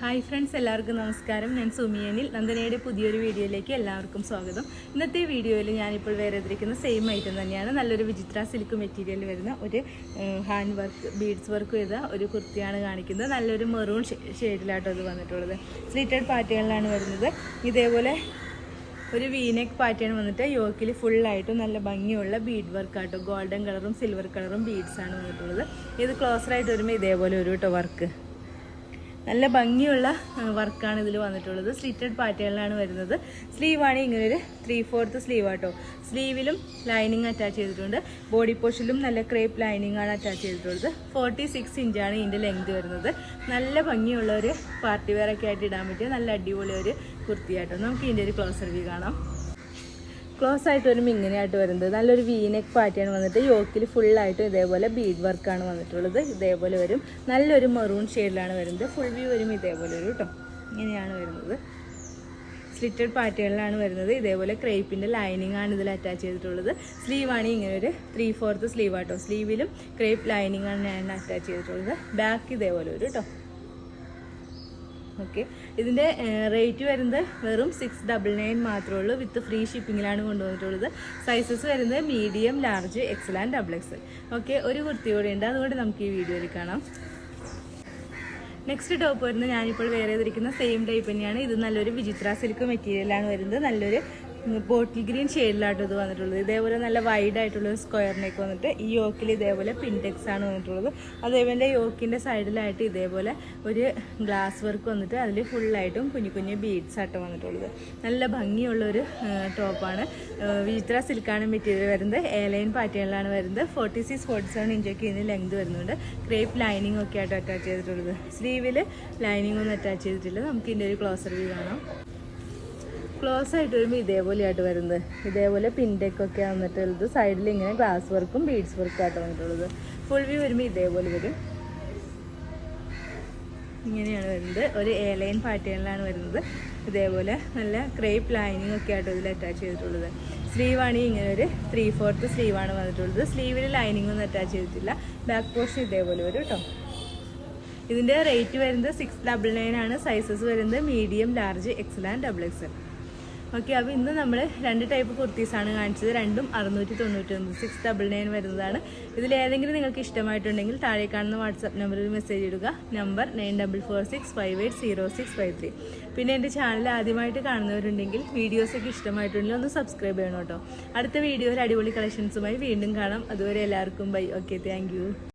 Hi friends എല്ലാവർക്കും നമസ്കാരം. ഞാൻ സുമിയനിൽ നന്ദനയുടെ പുതിയൊരു വീഡിയോയിലേക്ക് എല്ലാവർക്കും സ്വാഗതം. ഇന്നത്തെ വീഡിയോയിൽ ഞാനിപ്പോൾ വേറെ എതിരിക്കുന്ന സെയിം ഐറ്റം തന്നെയാണ്. നല്ലൊരു വിചിത്ര സിൽക്ക് മെറ്റീരിയൽ വരുന്ന ഒരു ഹാൻഡ് വർക്ക് ബീഡ്സ് വർക്ക് ചെയ്ത ഒരു കുർത്തിയാണ് കാണിക്കുന്നത്. നല്ലൊരു മെറൂൺ ഷെയ്ഡിലാട്ടോ അത് വന്നിട്ടുള്ളത്. സ്ലീറ്റഡ് പാറ്റേണിലാണ് വരുന്നത്. ഇതേപോലെ ഒരു വീനെക്ക് പാറ്റേൺ വന്നിട്ട് യോക്കിൽ ഫുള്ളായിട്ടും നല്ല ഭംഗിയുള്ള ബീഡ് വർക്ക് ആട്ടോ. ഗോൾഡൻ കളറും സിൽവർ കളറും ബീഡ്സാണ് വന്നിട്ടുള്ളത്. ഇത് ക്ലോസറായിട്ട് വരുമ്പോൾ ഇതേപോലെ ഒരു കേട്ടോ വർക്ക് നല്ല ഭംഗിയുള്ള വർക്കാണ് ഇതിൽ വന്നിട്ടുള്ളത്. സ്ലിറ്റഡ് പാറ്റേണിലാണ് വരുന്നത്. സ്ലീവാണ് ഇങ്ങനെ ഒരു ത്രീ ഫോർത്ത് സ്ലീവ് ആട്ടോ സ്ലീവിലും ലൈനിങ് അറ്റാച്ച് ചെയ്തിട്ടുണ്ട്. ബോഡി പോർഷനിലും നല്ല ക്രേപ്പ് ലൈനിങ് ആണ് അറ്റാച്ച് ചെയ്തിട്ടുള്ളത്. ഫോർട്ടി സിക്സ് ഇഞ്ചാണ് ഇതിന്റെ ലെങ്ത് വരുന്നത്. നല്ല ഭംഗിയുള്ള ഒരു പാർട്ടി വെയറൊക്കെ ആയിട്ട് ഇടാൻ പറ്റിയ നല്ല അടിപൊളി ഒരു കുർത്തിയാട്ടോ. നമുക്ക് ഇതിന്റെ ഒരു ക്ലോസർ വ്യൂ കാണാം. ക്ലോസ് ആയിട്ട് വരുമ്പോൾ ഇങ്ങനെയായിട്ട് വരുന്നത്. നല്ലൊരു വീനെക്ക് പാറ്റേൺ വന്നിട്ട് യോക്കിൽ ഫുള്ളായിട്ട് ഇതേപോലെ ബീഡ് വർക്കാണ് വന്നിട്ടുള്ളത്. ഇതേപോലെ വരും. നല്ലൊരു മെറൂൺ ഷെയ്ഡിലാണ് വരുന്നത്. ഫുൾ വ്യൂ വരും ഇതേപോലെ വരും കേട്ടോ ഇങ്ങനെയാണ് വരുന്നത്. സ്ലിറ്റഡ് പാറ്റേണിലാണ് വരുന്നത്. ഇതേപോലെ ക്രേപ്പിന്റെ ലൈനിങ് ആണ് ഇതിൽ അറ്റാച്ച് ചെയ്തിട്ടുള്ളത്. സ്ലീവാണ് ഇങ്ങനെ ഒരു ത്രീ ഫോർത്ത് സ്ലീവ് ആട്ടോ സ്ലീവിലും ക്രേപ്പ് ലൈനിങ് ആണ് ഞാൻ അറ്റാച്ച് ചെയ്തിട്ടുള്ളത്. ബാക്ക് ഇതേപോലെ ഒരു കേട്ടോ ഓക്കെ. ഇതിന്റെ റേറ്റ് വരുന്നത് വെറും സിക്സ് ഡബിൾ നയൻ മാത്രമേ ഉള്ളൂ. വിത്ത് ഫ്രീ ഷിപ്പിങ്ങിലാണ് കൊണ്ടുവന്നിട്ടുള്ളത്. സൈസസ് വരുന്നത് medium large XL and double XL okay ഒരു കുർത്തി കൂടെ ഉണ്ട്. അതുകൊണ്ട് നമുക്ക് ഈ വീഡിയോയിൽ കാണാം. നെക്സ്റ്റ് ടോപ്പ് വരുന്നത് ഞാനിപ്പോൾ വേറെ ചെയ്തിരിക്കുന്ന സെയിം ടൈപ്പ് തന്നെയാണ്. ഇത് നല്ലൊരു വിചിത്ര സിൽക്ക് മെറ്റീരിയലാണ് വരുന്നത്. നല്ലൊരു ബോട്ടിൽ ഗ്രീൻ ഷെയ്ഡിലായിട്ട് ഇത് വന്നിട്ടുള്ളത്. ഇതേപോലെ നല്ല വൈഡ് ആയിട്ടുള്ള ഒരു സ്ക്വയർ നെക്ക് വന്നിട്ട് ഈ യോക്കിൽ ഇതേപോലെ പിൻടെക്സ് ആണ് വന്നിട്ടുള്ളത്. അതേപോലെ യോക്കിന്റെ സൈഡിലായിട്ട് ഇതേപോലെ ഒരു ഗ്ലാസ് വർക്ക് വന്നിട്ട് അതിൽ ഫുള്ളായിട്ടും കുഞ്ഞു കുഞ്ഞു ബീഡ്സ് ആയിട്ട് വന്നിട്ടുള്ളത്. നല്ല ഭംഗിയുള്ള ഒരു ടോപ്പാണ് വിചിത്ര സിൽക്കാണ് മെറ്റീരിയൽ വരുന്നത്. എയർലൈൻ പാറ്റേണിലാണ് വരുന്നത്. ഫോർട്ടി സിക്സ് ഫോർട്ടി സെവൻ ഇഞ്ചൊക്കെ ഇതിന് ലെങ്ത് വരുന്നുണ്ട്. ക്രേപ്പ് ലൈനിങ് ഒക്കെ ആയിട്ട് അറ്റാച്ച് ചെയ്തിട്ടുള്ളത്. സ്ലീവിൽ ലൈനിങ് ഒന്നും അറ്റാച്ച് ചെയ്തിട്ടില്ല. നമുക്ക് ഇതിന്റെ ഒരു ക്ലോസർ വ്യൂ കാണാം. ക്ലോസ് ആയിട്ട് വരുമ്പോൾ ഇതേപോലെയായിട്ട് വരുന്നത്. ഇതേപോലെ പിൻഡെക്കൊക്കെ വന്നിട്ടുള്ളത് സൈഡിൽ ഇങ്ങനെ ഗ്ലാസ് വർക്കും ബീഡ്സ് വർക്കും ആയിട്ട് വന്നിട്ടുള്ളത്. ഫുൾ വ്യൂ വരുമ്പോൾ ഇതേപോലെ വരും. ഇങ്ങനെയാണ് വരുന്നത്. ഒരു എ ലൈൻ പാറ്റേണിലാണ് വരുന്നത്. ഇതേപോലെ നല്ല ക്രേപ്പ് ലൈനിങ് ഒക്കെ ആയിട്ട് ഇതിൽ അറ്റാച്ച് ചെയ്തിട്ടുള്ളത്. സ്ലീവാണ് ഇങ്ങനെ ഒരു ത്രീ ഫോർത്ത് സ്ലീവാണ് വന്നിട്ടുള്ളത്. സ്ലീവിൽ ലൈനിങ് ഒന്നും അറ്റാച്ച് ചെയ്തിട്ടില്ല. ബാക്ക് പോർഷൻ ഇതേപോലെ വരും കേട്ടോ ഇതിന്റെ റേറ്റ് വരുന്നത് സിക്സ് ഡബിൾ നയൻ ആണ്. സൈസസ് വരുന്നത് medium large XL and double XL okay അപ്പോൾ ഇന്ന് നമ്മൾ രണ്ട് ടൈപ്പ് കുർത്തീസാണ് കാണിച്ചത്. രണ്ടും അറുന്നൂറ്റി തൊണ്ണൂറ്റി ഒമ്പത് സിക്സ് ഡബിൾ നയൻ വരുന്നതാണ്. ഇതിൽ ഏതെങ്കിലും നിങ്ങൾക്ക് ഇഷ്ടമായിട്ടുണ്ടെങ്കിൽ താഴെ കാണുന്ന വാട്സാപ്പ് നമ്പറിൽ മെസ്സേജ് ഇടുക. Number nine double four six five eight zero six five three പിന്നെ എന്റെ ചാനൽ ആദ്യമായിട്ട് കാണുന്നവരുണ്ടെങ്കിൽ വീഡിയോസൊക്കെ ഇഷ്ടമായിട്ടുണ്ടെങ്കിൽ ഒന്ന് സബ്സ്ക്രൈബ് ചെയ്യണം കേട്ടോ. അടുത്ത വീഡിയോയിൽ അടിപൊളി കളക്ഷൻസുമായി വീണ്ടും കാണാം. അതുവരെ എല്ലാവർക്കും ബൈ ഓക്കെ താങ്ക്